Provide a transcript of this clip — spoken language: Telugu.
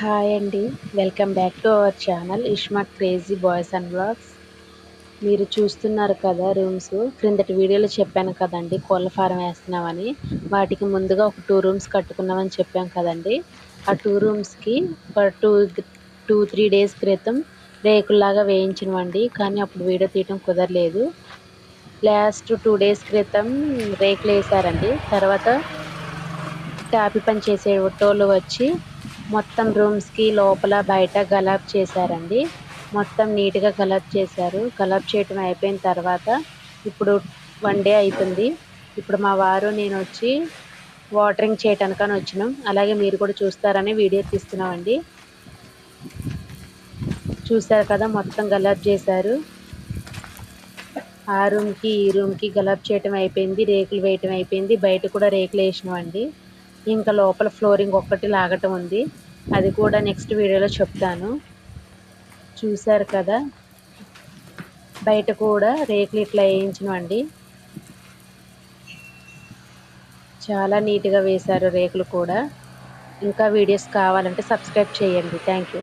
హాయ్ అండి. Welcome back to our channel Ishma crazy boys and blogs. మీరు చూస్తున్నారు కదా రూమ్స్. క్రిందటి వీడియోలో చెప్పాను కదండి కోళ్ళ ఫారం వేస్తున్నామని. వాటికి ముందుగా ఒక టూ రూమ్స్ కట్టుకున్నామని చెప్పాం కదండి. ఆ టూ రూమ్స్కి ఒక టూ టూ త్రీ డేస్ క్రితం రేకుల్లాగా వేయించినవండి. కానీ అప్పుడు వీడియో తీయటం కుదరలేదు. లాస్ట్ టూ డేస్ క్రితం రేకులు వేసారండి తర్వాత ట్యాపి పని చేసే వచ్చి మొత్తం రూమ్స్కి లోపల బయట గలాబ్ చేశారండి. మొత్తం నీట్గా గలాబ్ చేశారు. గలాబ్ చేయటం అయిపోయిన తర్వాత ఇప్పుడు వన్ డే అవుతుంది ఇప్పుడు మా వారు నేను వచ్చి వాటరింగ్ చేయటానికని వచ్చినాం. అలాగే మీరు కూడా చూస్తారని వీడియో తీస్తున్నామండి. చూశారు కదా మొత్తం గలాబ్ చేశారు. ఆ రూమ్కి ఈ రూమ్కి గలాబ్ చేయటం అయిపోయింది. రేకులు వేయటం అయిపోయింది. బయట కూడా రేకులు వేసినామండి. ఇంకా లోపల ఫ్లోరింగ్ ఒక్కటి లాగటం ఉంది. అది కూడా నెక్స్ట్ వీడియోలో చెప్తాను. చూశారు కదా? బయట కూడా రేకులు ఇట్లా వేయించినవండి. చాలా నీట్గా వేశారు రేకులు కూడా. ఇంకా వీడియోస్ కావాలంటే సబ్స్క్రైబ్ చేయండి. Thank you